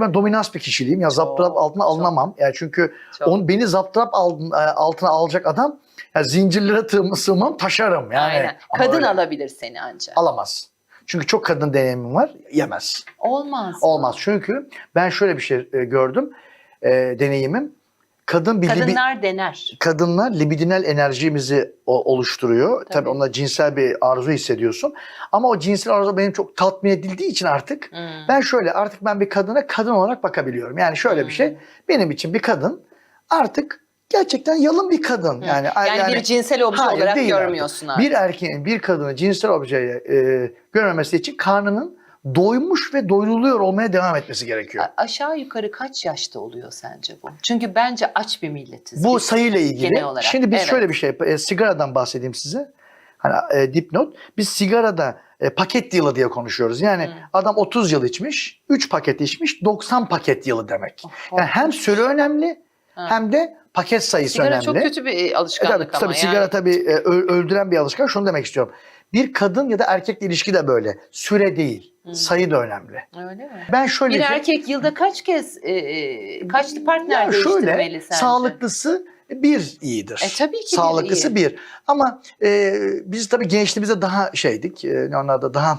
Ben dominans bir kişiliğim. Ya zaptırap altına alınamam. Yani çünkü Çok. on, beni zaptırap e, altına alacak adam ya zincirlere sığmam taşarım. Yani, Aynen. Ama Kadın öyle alabilir seni ancak. alamaz. Çünkü çok kadın deneyimim var. Yemez. Olmaz. mı? Olmaz. Çünkü ben şöyle bir şey e, gördüm. E, deneyimim. Kadın bir Kadınlar dener. kadınlar libidinal enerjimizi o- oluşturuyor. Tabii. Tabii. onda cinsel bir arzu hissediyorsun. Ama o cinsel arzu benim çok tatmin edildiği için artık Hmm. ben şöyle artık ben bir kadına kadın olarak bakabiliyorum. Yani şöyle bir Hmm. şey. Benim için bir kadın artık gerçekten yalın bir kadın. Hı. Yani Yani, bir cinsel obje Hayır, olarak görmüyorsun artık. artık. Bir erkeğin bir kadını cinsel objeye e, görmemesi için karnının doymuş ve doyuruluyor olmaya devam etmesi gerekiyor. A- aşağı yukarı kaç yaşta oluyor sence bu? Çünkü bence aç bir milletiz. Bu biz. sayıyla ilgili. genel olarak. Şimdi biz Evet. şöyle bir şey e, sigaradan bahsedeyim size. Hani e, dipnot. Biz sigarada e, paket yılı diye konuşuyoruz. Yani Hı. adam 30 yıl içmiş, 3 paket içmiş, 90 paket yılı demek. Oh, Yani hem süre önemli Ha. hem de paket sayısı Sigara önemli. çok kötü bir E, tabii, alışkanlık ama tabii yani. sigara tabii e, öldüren bir alışkanlık. Şunu demek istiyorum. Bir kadın ya da erkekle ilişki de böyle. Süre değil, Hı. sayı da önemli. Öyle mi? Ben şöyle Bir ki- erkek yılda kaç kez e, e, kaç partner Yani değiştirmeli şöyle sence? sağlıklısı bir iyidir. E, tabii ki bir Sağlıklısı iyi. bir. Ama e, biz tabii gençliğimizde daha şeydik. E, onlar da daha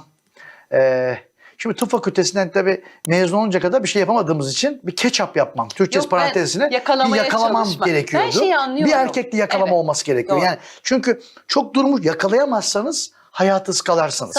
e, Şimdi tıp fakültesinden tabii mezun olunca kadar bir şey yapamadığımız için bir ketçap yapmam. Ben parantezine bir yakalamam çalışmam. gerekiyordu. Ben şeyi anlıyorum. Bir erkekli yakalama Evet. olması gerekiyor. Doğru. Yani çünkü çok durmuş yakalayamazsanız hayatı ıskalarsınız.